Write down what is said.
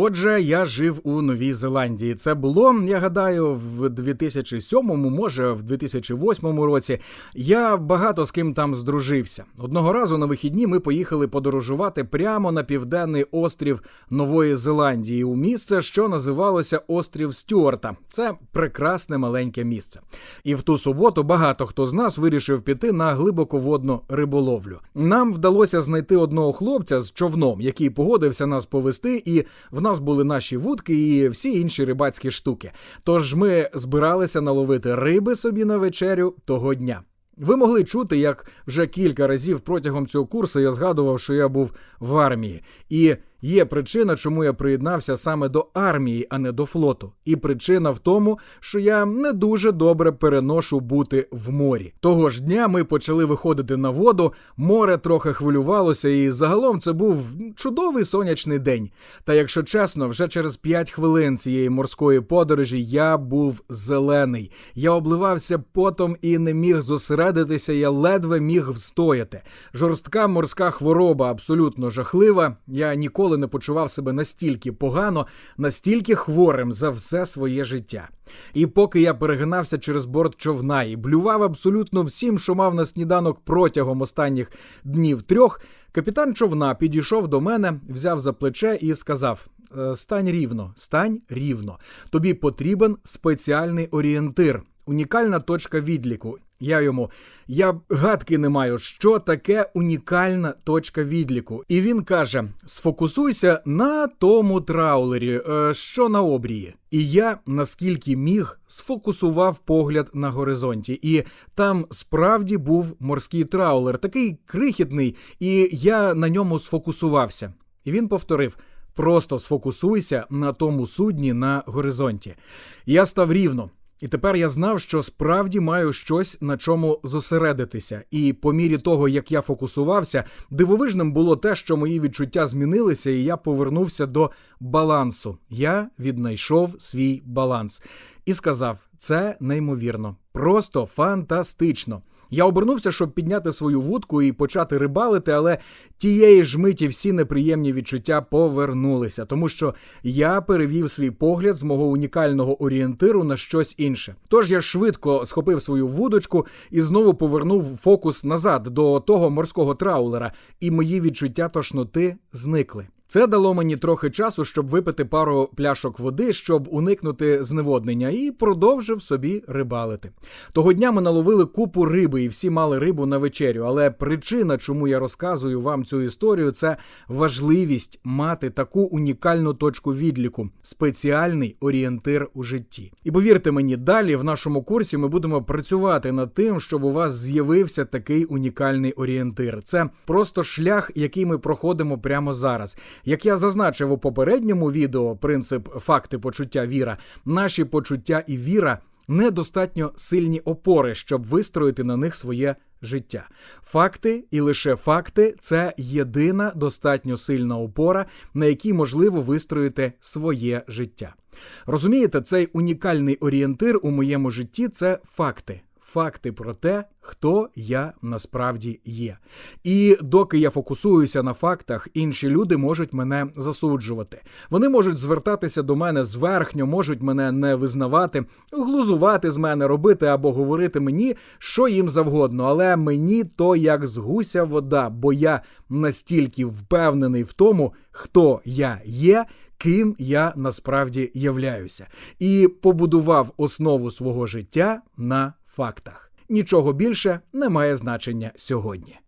Отже, я жив у Новій Зеландії. Це було, я гадаю, в 2007-му, може, в 2008 році. Я багато з ким там здружився. Одного разу на вихідні ми поїхали подорожувати прямо на південний острів Нової Зеландії у місце, що називалося Острів Стюарта. Це прекрасне маленьке місце. І в ту суботу багато хто з нас вирішив піти на глибоководну риболовлю. Нам вдалося знайти одного хлопця з човном, який погодився нас повести, і в нас були наші вудки і всі інші рибацькі штуки. Тож ми збиралися наловити риби собі на вечерю того дня. Ви могли чути, як вже кілька разів протягом цього курсу я згадував, що я був в армії. І є причина, чому я приєднався саме до армії, а не до флоту. І причина в тому, що я не дуже добре переношу бути в морі. Того ж дня ми почали виходити на воду, море трохи хвилювалося, і загалом це був чудовий сонячний день. Та якщо чесно, вже через 5 хвилин цієї морської подорожі я був зелений. Я обливався потом і не міг зосередитися, я ледве міг встояти. Жорстка морська хвороба абсолютно жахлива. Я ніколи не почував себе настільки погано, настільки хворим за все своє життя. І поки я перегинався через борт човна і блював абсолютно всім, що мав на сніданок протягом останніх днів трьох, капітан човна підійшов до мене, взяв за плече і сказав: «Е, Стань рівно, стань рівно. Тобі потрібен спеціальний орієнтир, унікальна точка відліку. Я йому я гадки не маю, що таке унікальна точка відліку. І він каже: сфокусуйся на тому траулері, е, що на обрії. І я, наскільки міг, сфокусував погляд на горизонті. І там справді був морський траулер, такий крихітний, і я на ньому сфокусувався. І він повторив. Просто сфокусуйся на тому судні на горизонті. Я став рівно. І тепер я знав, що справді маю щось на чому зосередитися. І по мірі того, як я фокусувався, дивовижним було те, що мої відчуття змінилися, і я повернувся до балансу. Я віднайшов свій баланс і сказав: це неймовірно, просто фантастично. Я обернувся, щоб підняти свою вудку і почати рибалити, але тієї ж миті всі неприємні відчуття повернулися, тому що я перевів свій погляд з мого унікального орієнтиру на щось інше. Тож я швидко схопив свою вудочку і знову повернув фокус назад до того морського траулера, і мої відчуття тошноти зникли. Це дало мені трохи часу, щоб випити пару пляшок води, щоб уникнути зневоднення, і продовжив собі рибалити. Того дня ми наловили купу риби, і всі мали рибу на вечерю. Але причина, чому я розказую вам цю історію, це важливість мати таку унікальну точку відліку, спеціальний орієнтир у житті. І повірте мені, далі в нашому курсі ми будемо працювати над тим, щоб у вас з'явився такий унікальний орієнтир. Це просто шлях, який ми проходимо прямо зараз. Як я зазначив у попередньому відео, принцип факти, почуття, віра, наші почуття і віра недостатньо сильні опори, щоб вистроїти на них своє життя. Факти і лише факти це єдина достатньо сильна опора, на якій можливо вистроїти своє життя. Розумієте, цей унікальний орієнтир у моєму житті це факти. Факти про те, хто я насправді є. І доки я фокусуюся на фактах, інші люди можуть мене засуджувати. Вони можуть звертатися до мене зверхньо, можуть мене не визнавати, глузувати з мене, робити або говорити мені, що їм завгодно. Але мені то як з гуся вода, бо я настільки впевнений в тому, хто я є. Ким я насправді являюся, і побудував основу свого життя на фактах. Нічого більше не має значення сьогодні.